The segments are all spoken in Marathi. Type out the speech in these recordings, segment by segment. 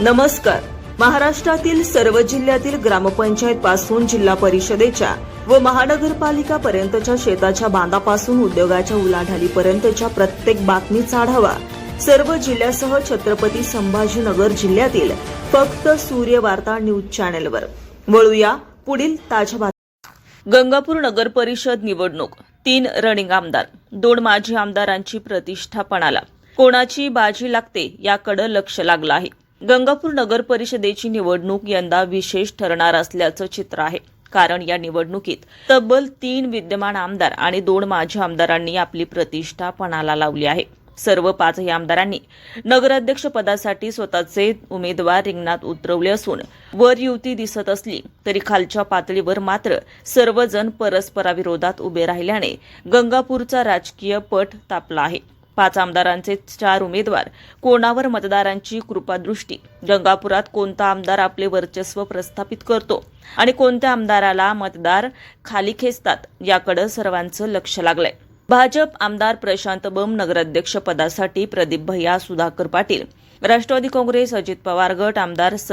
नमस्कार. महाराष्ट्रातील सर्व जिल्ह्यातील ग्रामपंचायत पासून जिल्हा परिषदेच्या व महानगरपालिका पर्यंतच्या शेताच्या बांधापासून उद्योगाच्या उलाढालीपर्यंतच्या प्रत्येक बातमीचा आढावा सर्व जिल्ह्यासह छत्रपती संभाजीनगर जिल्ह्यातील फक्त सूर्य वार्ता न्यूज चॅनेलवर. वळूया पुढील ताज्या बातम्या. गंगापूर नगर परिषद निवडणूक. तीन रनिंग आमदार दोन माजी आमदारांची प्रतिष्ठा पणाला कोणाची बाजी लागते याकडे लक्ष लागलं आहे. गंगापूर नगर परिषदेची निवडणूक यंदा विशेष ठरणार असल्याचं चित्र आहे. कारण या निवडणुकीत तब्बल तीन विद्यमान आमदार आणि दोन माजी आमदारांनी आपली प्रतिष्ठा पणाला लावली आहे. सर्व पाचही आमदारांनी नगराध्यक्ष पदासाठी स्वतःचे उमेदवार रिंगणात उतरवले असून वर युती दिसत असली तरी खालच्या पातळीवर मात्र सर्वजण परस्पराविरोधात उभे राहिल्याने गंगापूरचा राजकीय पट तापला आहे. पाच आमदारांचे चार उमेदवार. कोणावर मतदारांची कृपादृष्टी? गंगापुरात कोणता आमदार आपले वर्चस्व प्रस्थापित करतो? आणि कोणत्या आमदाराला मतदार खाली खेचतात? याकडे सर्वांचं लक्ष लागलंय. भाजप आमदार प्रशांत बम नगराध्यक्ष पदासाठी प्रदीप भैया सुधाकर पाटील. राष्ट्रवादी काँग्रेस अजित पवार गट आमदार स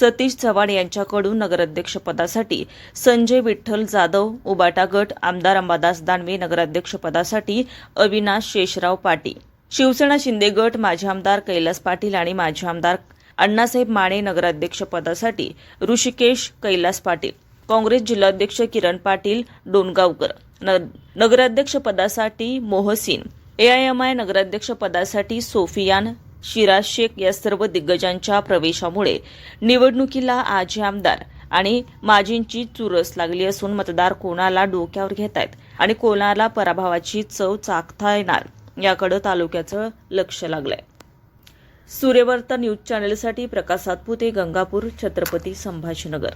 सतीश चव्हाण यांच्याकडून नगराध्यक्षपदासाठी संजय विठ्ठल जाधव उबाटा गट आमदार अंबादास दानवे नगराध्यक्षपदासाठी अविनाश शेषराव पाटील. शिवसेना शिंदे गट माजी आमदार कैलास पाटील आणि माजी आमदार अण्णासाहेब माने नगराध्यक्षपदासाठी ऋषिकेश कैलास पाटील. काँग्रेस जिल्हाध्यक्ष किरण पाटील डोणगावकर. न- मोहसिन. एआयएमआय नगराध्यक्षपदासाठी सोफियान शिराज शेख या सर्व दिग्गजांच्या प्रवेशामुळे निवडणुकीला आजी आमदार आणि माजींची चुरस लागली असून मतदार कोणाला डोक्यावर घेत आहेत आणि कोणाला पराभवाची चव चाखता येणार याकडे तालुक्याचं लक्ष लागलंय. सूर्यवर्तन न्यूज चॅनेलसाठी प्रकाश सातपुते गंगापूर छत्रपती संभाजीनगर.